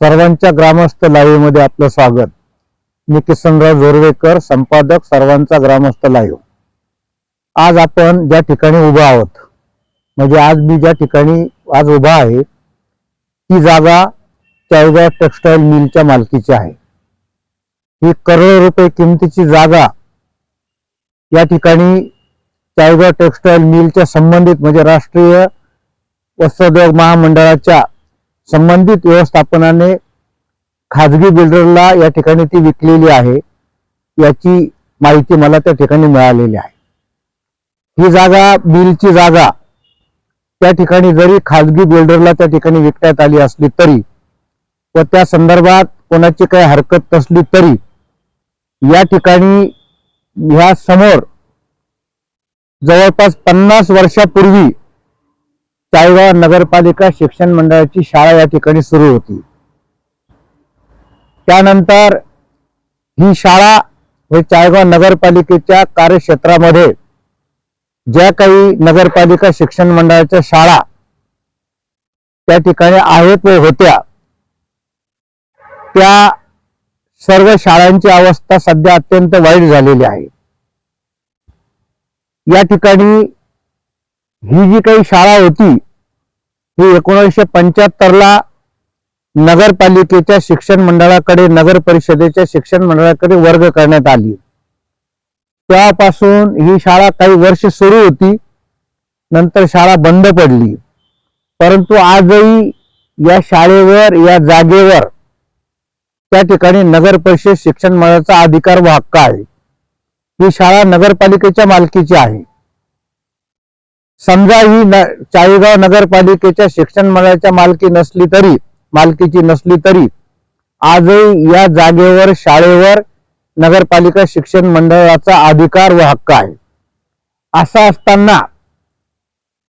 सर्वांच्या ग्रामस्थ लाईव्हमध्ये आपलं स्वागत. मी किसनराव जोरवेकर संपादक सर्वांचा ग्रामस्थ लाईव्ह. आज आपण ज्या ठिकाणी उभा आहोत म्हणजे आज मी ज्या ठिकाणी आज उभा आहे ती जागा चाळीगाव टेक्सटाईल मिलच्या मालकीची आहे. ही करोडो रुपये किमतीची जागा या ठिकाणी चाळीगाव टेक्सटाईल मिलच्या संबंधित म्हणजे राष्ट्रीय वस्त्रोद्योग महामंडळाच्या संबंधित व्यवस्थापनाने खाजगी बिल्डरला या ठिकाणी ती विकलेली आहे याची माहिती मला त्या ठिकाणी मिळालेली आहे. ही जागा बिलची जागा त्या ठिकाणी जरी खाजगी बिल्डरला त्या ठिकाणी विकण्यात आली असली तरी व त्या संदर्भात कोणाची काही हरकत नसली तरी या ठिकाणी ह्या समोर जवळपास पन्नास वर्षापूर्वी चाळीगाव नगरपालिका शिक्षण मंडळाची शाळा या ठिकाणी सुरू होती. त्यानंतर ही शाळा हे चाळगाव नगरपालिकेच्या कार्यक्षेत्रामध्ये ज्या काही नगरपालिका शिक्षण मंडळाच्या शाळा त्या ठिकाणी आहेत व होत्या त्या सर्व शाळांची अवस्था सध्या अत्यंत वाईट झालेली आहे. या ठिकाणी ही जी काही शाळा होती ही एकोणीसशे पंच्याहत्तरला नगरपालिकेच्या शिक्षण मंडळाकडे नगर परिषदेच्या शिक्षण मंडळाकडे वर्ग करण्यात आली. त्यापासून ही शाळा काही वर्ष सुरू होती नंतर शाळा बंद पडली. परंतु आजही या शाळेवर या जागेवर त्या ठिकाणी नगर परिषद शिक्षण मंडळाचा अधिकार व हक्क आहे. ही शाळा नगरपालिकेच्या मालकीची आहे. समजा ही न चाळीगाव नगरपालिकेच्या शिक्षण मंडळाच्या मालकी नसली तरी मालकीची नसली तरी आजही या जागेवर शाळेवर नगरपालिका शिक्षण मंडळाचा अधिकार व हक्क आहे. असा असताना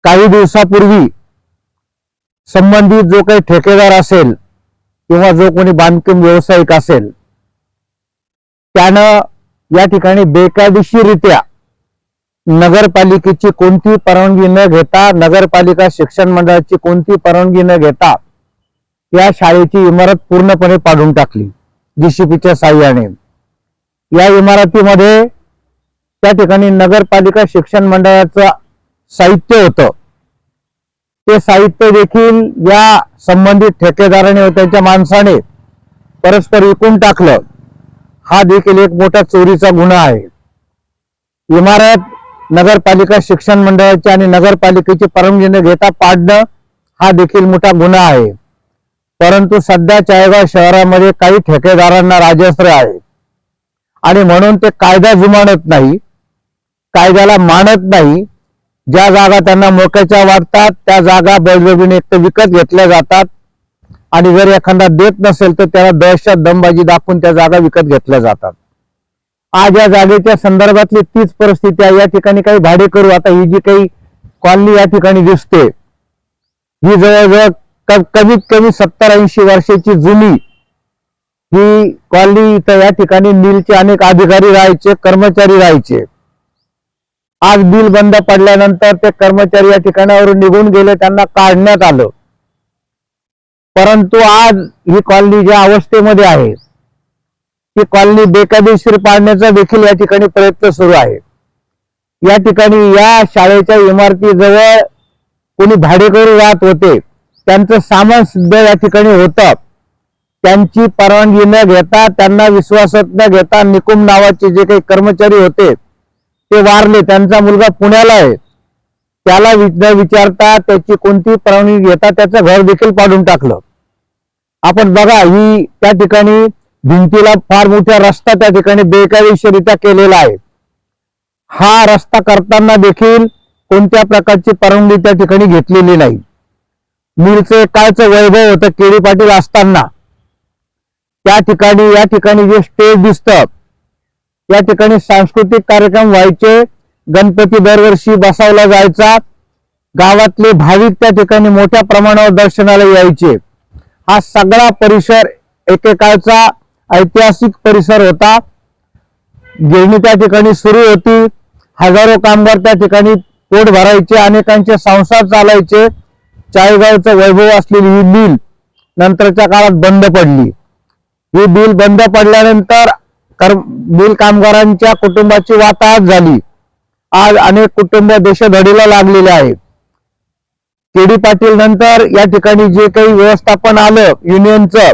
काही दिवसापूर्वी संबंधित जो काही ठेकेदार असेल किंवा जो कोणी बांधकाम व्यावसायिक असेल त्यानं या ठिकाणी बेकायदेशीररित्या नगरपालिकेची कोणती परवानगी न घेता नगरपालिका शिक्षण मंडळाची कोणती परवानगी न घेता या शाळेची इमारत पूर्णपणे पाडून टाकली जीसीपीच्या साह्याने. या इमारतीमध्ये त्या ठिकाणी नगरपालिका शिक्षण मंडळाचं साहित्य होतं. ते साहित्य देखील या संबंधित ठेकेदाराने व त्यांच्या माणसाने परस्पर विकून टाकलं. हा देखील एक मोठा चोरीचा गुन्हा आहे. इमारत नगरपालिका शिक्षण मंडळाची आणि नगरपालिकेची परवानगी न घेता पाडणं हा देखील मोठा गुन्हा आहे. परंतु सध्या चायगाव शहरामध्ये काही ठेकेदारांना राजस्त्र आहे. आणि म्हणून ते कायदा जुमानत नाही कायद्याला मानत नाही. ज्या जागा त्यांना मोक्याच्या वाटतात त्या जागा बळजबरीने एक तर विकत घेतल्या जातात. आणि जर एखादा देत नसेल तर त्याला दहशत दमबाजी दाखवून त्या जागा विकत घेतल्या जातात. आज या जागेच्या संदर्भातली तीच परिस्थिती आहे. या ठिकाणी काही भाडे करू. आता ही जी काही कॉलनी या ठिकाणी दिसते ही जवळजवळ कमीत कमी सत्तर ऐंशी वर्षाची जुनी ही कॉलनी इथं या ठिकाणी मिलचे अनेक अधिकारी राहायचे कर्मचारी राहायचे. आज बिल बंद पडल्यानंतर ते कर्मचारी या ठिकाणावरून निघून गेले त्यांना काढण्यात आलं. परंतु आज ही कॉलनी ज्या अवस्थेमध्ये आहे ती कॉलनी बेकायदेशीर पाडण्याचा देखील या ठिकाणी प्रयत्न सुरू आहे. या ठिकाणी या शाळेच्या इमारतीजवळ कोणी भाडेकरू राहत होते त्यांचं सामान सुद्धा या ठिकाणी होतं. त्यांची परवानगी न घेता त्यांना विश्वासात न घेता निकुम नावाचे जे काही कर्मचारी होते ते वारले. त्यांचा मुलगा पुण्याला आहे. त्याला न विचारता त्याची कोणती परवानगी घेता त्याचं घर देखील पाडून टाकलं. आपण बघा ही त्या ठिकाणी भिंतीला फार मोठा रस्ता त्या ठिकाणी बेकायदेशीरित्या केलेला आहे. हा रस्ता करताना देखील कोणत्या प्रकारची परवानगी त्या ठिकाणी घेतलेली नाही. मिरचे काळचं वैभव होतं केळी पाटील असताना. त्या ठिकाणी या ठिकाणी जे स्टेज दिसतं या ठिकाणी सांस्कृतिक कार्यक्रम व्हायचे गणपती दरवर्षी बसवला जायचा गावातले भाविक त्या ठिकाणी मोठ्या प्रमाणावर दर्शनाला यायचे. हा सगळा परिसर एकेकाळचा ऐतिहासिक परिसर होता. गिरणी त्या ठिकाणी सुरू होती. हजारो कामगार त्या ठिकाणी पोट भरायचे अनेकांचे संसार चालायचे. चाळीगावचं वैभव असलेली ही मिल नंतरच्या काळात बंद पडली. ही बिल बंद पडल्यानंतर बिल कामगारांच्या कुटुंबाची वाताहत झाली. आज अनेक कुटुंब देशधडीला लागलेले आहेत. केडी पाटील नंतर या ठिकाणी जे काही व्यवस्थापन आलं युनियनचं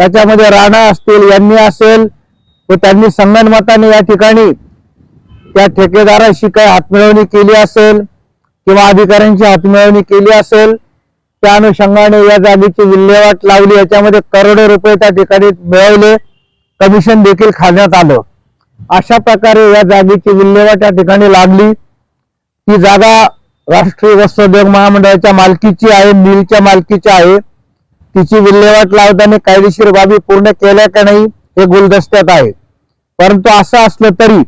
त्याच्यामध्ये राणा असतील यांनी असेल व त्यांनी संगणमताने या ठिकाणी त्या ठेकेदाराशी काही हातमिळवणी केली असेल किंवा अधिकाऱ्यांची हातमिळवणी केली असेल त्या अनुषंगाने या जागेची विल्हेवाट लावली याच्यामध्ये करोडो रुपये त्या ठिकाणी मिळवले कमिशन देखील खाण्यात आलं. अशा प्रकारे या जागेची विल्हेवाट या ठिकाणी लागली. ती जागा राष्ट्रीय वस्त्रोद्योग महामंडळाच्या मालकीची आहे मिलच्या मालकीची आहे. तिची विल्हेवाट लावताना कायदेशीर बाबी पूर्ण केल्या का नाही हे गुलदस्त्यात आहे. परंतु असं असलं तरी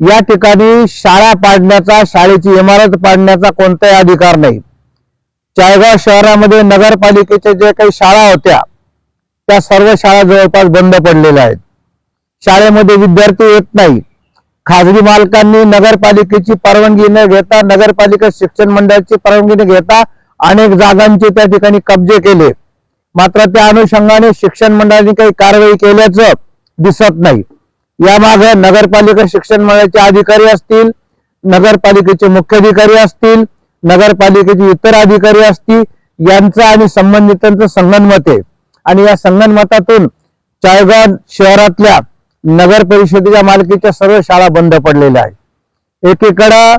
या ठिकाणी शाळा पाडण्याचा शाळेची इमारत पाडण्याचा कोणताही अधिकार नाही. चाळगाव शहरामध्ये नगरपालिकेच्या ज्या काही शाळा होत्या त्या सर्व शाळा जवळपास बंद पडलेल्या आहेत. शाळेमध्ये विद्यार्थी येत नाही. खाजगी मालकांनी नगरपालिकेची परवानगी न घेता नगरपालिका शिक्षण मंडळाची परवानगी न घेता अनेक जागांचे त्या ठिकाणी कब्जे केले. मात्र त्या अनुषंगाने शिक्षण मंडळाने काही कारवाई केल्याचं दिसत नाही. यामागे नगरपालिका शिक्षण मंडळाचे अधिकारी असतील नगरपालिकेचे मुख्याधिकारी असतील नगरपालिकेचे इतर अधिकारी असतील यांचं आणि संबंधितांचं संगनमत आहे. आणि या संगनमतातून चाळगाव शहरातल्या नगर परिषदेच्या मालकीच्या सर्व शाळा बंद पडलेल्या आहेत. एकीकडं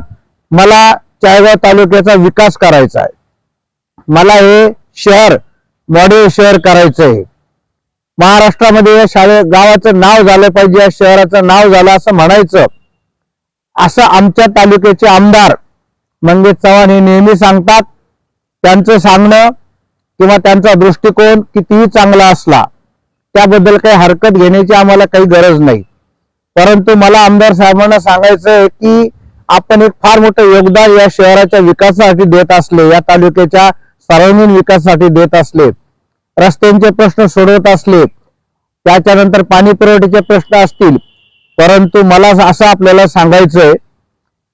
मला चाळगाव तालुक्याचा विकास करायचा आहे. मला हे शहर मॉडेल शहर करायचं आहे महाराष्ट्रामध्ये या शाळे गावाचं नाव झालं पाहिजे या शहराचं नाव झालं असं म्हणायचं. असं आमच्या तालुक्याचे आमदार मंगेश चव्हाण हे नेहमी सांगतात. त्यांचं सांगणं किंवा त्यांचा दृष्टिकोन कितीही चांगला असला त्याबद्दल काही हरकत घेण्याची आम्हाला काही गरज नाही. परंतु मला आमदार साहेबांना सांगायचं आहे की आपण एक फार मोठं योगदान या शहराच्या विकासासाठी देत असले या तालुक्याच्या सर्वांगीण विकासासाठी देत असलेत रस्त्यांचे प्रश्न सोडवत असलेत त्याच्यानंतर पाणी पुरवठ्याचे प्रश्न असतील. परंतु मला असं आपल्याला सांगायचंय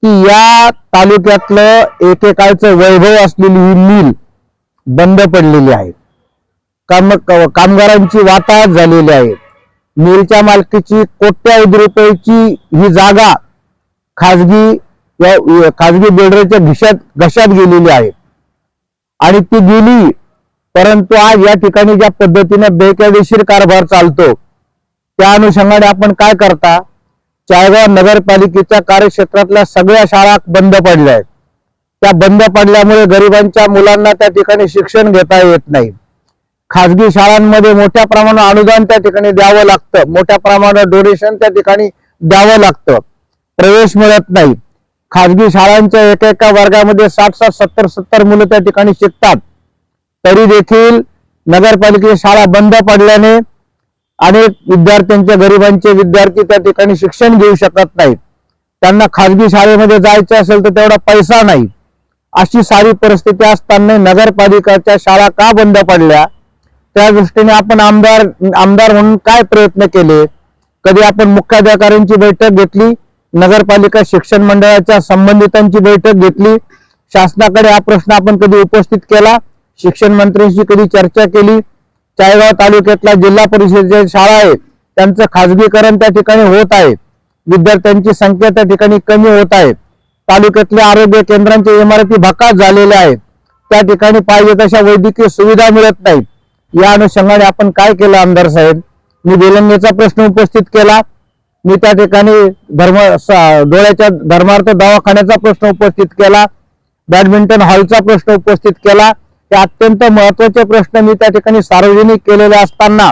की या तालुक्यातलं एकेकाळचं वैभव असलेली ही मिल बंद पडलेली आहे. काम कामगारांची वाताहत झालेली आहे. मिलच्या मालकीची कोट्यावधी रुपयाची ही जागा खाजगी या- खाजगी बिल्डरच्या घिशात घशात गेलेली आहे. आणि ती गेली. परंतु आज या ठिकाणी ज्या पद्धतीने बेकायदेशीर कारभार चालतो त्या अनुषंगाने आपण काय करता? चाळगाव नगरपालिकेच्या कार्यक्षेत्रातल्या सगळ्या शाळा बंद पडल्या आहेत. त्या बंद पडल्यामुळे गरिबांच्या मुलांना त्या ठिकाणी शिक्षण घेता येत नाही. खाजगी शाळांमध्ये मोठ्या प्रमाणात अनुदान त्या ठिकाणी द्यावं लागतं. मोठ्या प्रमाणात डोनेशन त्या ठिकाणी द्यावं लागतं. प्रवेश मिळत नाही. खाजगी शाळांच्या एका एका वर्गामध्ये साठ साठ सत्तर सत्तर मुलं त्या ठिकाणी शिकतात. तरी देखील नगरपालिकेच्या शाळा बंद पडल्याने अनेक विद्यार्थ्यांच्या गरिबांचे विद्यार्थी त्या ठिकाणी शिक्षण घेऊ शकत नाहीत. त्यांना खाजगी शाळेमध्ये जायचं असेल तर तेवढा पैसा नाही. अशी सारी परिस्थिती असताना नगरपालिकाच्या शाळा का बंद पडल्या? त्या दृष्टीने आपण आमदार आमदार म्हणून काय प्रयत्न केले? कधी आपण मुख्याधिकाऱ्यांची बैठक घेतली? नगरपालिका शिक्षण मंडळाच्या संबंधितांची बैठक घेतली. शासनाकडे हा प्रश्न आपण कधी उपस्थित केला? शिक्षण मंत्र्यांशी कधी चर्चा केली? चायगाव तालुक्यातल्या जिल्हा परिषदेच्या शाळा आहेत त्यांचं खाजगीकरण त्या ठिकाणी होत आहे. विद्यार्थ्यांची संख्या त्या ठिकाणी कमी होत आहे. तालुक्यातल्या आरोग्य केंद्रांच्या इमारती भकास झालेल्या आहेत. त्या ठिकाणी पाहिजे तशा वैद्यकीय सुविधा मिळत नाहीत. या अनुषंगाने आपण काय केलं आमदार साहेब? मी बेलंगेचा प्रश्न उपस्थित केला. मी त्या ठिकाणी धर्म डोळ्याच्या धर्मार्थ दवाखान्याचा प्रश्न उपस्थित केला बॅडमिंटन हॉलचा प्रश्न उपस्थित केला. ते अत्यंत महत्त्वाचे प्रश्न मी त्या ठिकाणी सार्वजनिक केलेले असताना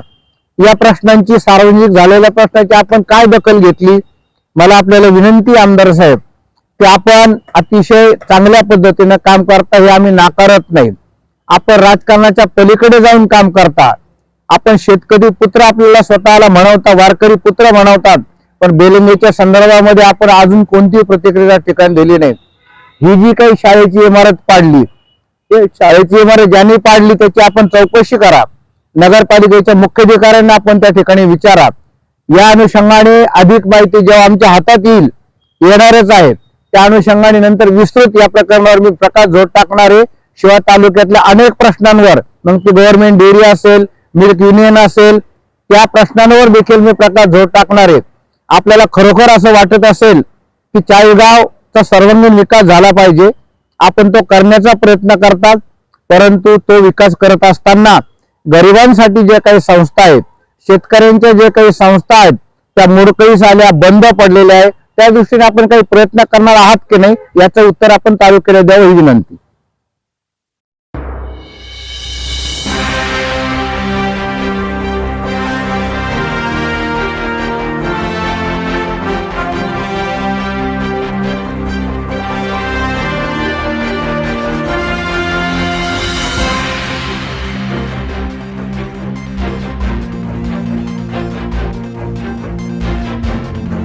या प्रश्नांची सार्वजनिक झालेल्या प्रश्नाची आपण काय दखल घेतली? मला आपल्याला विनंती आमदार साहेब की आपण अतिशय चांगल्या पद्धतीनं काम करता हे आम्ही नाकारत नाही. आपण राजकारणाच्या पलीकडे जाऊन काम करता. आपण शेतकरी पुत्र आपल्याला स्वतःला म्हणवता वारकरी पुत्र म्हणवतात. पण बेलंगेच्या संदर्भामध्ये आपण अजून कोणतीही प्रतिक्रिया ठिकाण दिली नाही ही जी काही शाळेची इमारत पाडली ते शाळेची इमारत ज्यांनी पाडली त्याची आपण चौकशी करा. नगरपालिकेच्या मुख्याधिकाऱ्यांना आपण त्या ठिकाणी विचारा. या अनुषंगाने अधिक माहिती जेव्हा आमच्या हातात येईल येणारच आहे. त्या अनुषंगाने नंतर विस्तृत या प्रकरणावर मी प्रकाश झोड टाकणार आहे. शिवाय तालुक्यातल्या अनेक प्रश्नांवर मग ती गव्हर्नमेंट डेअरी असेल मिल्क युनियन असेल त्या प्रश्नांवर देखील मी प्रकाश झोड टाकणार आहे. आपल्याला खरोखर असं वाटत असेल की चाळीगावचा सर्वांगीण विकास झाला पाहिजे आपण तो करण्याचा प्रयत्न करतात परंतु तो विकास करत असताना गरिबांसाठी जे काही संस्था आहेत शेतकऱ्यांच्या जे काही संस्था आहेत त्या मोडकळीस आल्या बंद पडलेल्या आहेत त्या दृष्टीने आपण काही प्रयत्न करणार आहात की नाही याचं उत्तर आपण तालुक्याला द्यावं ही विनंती.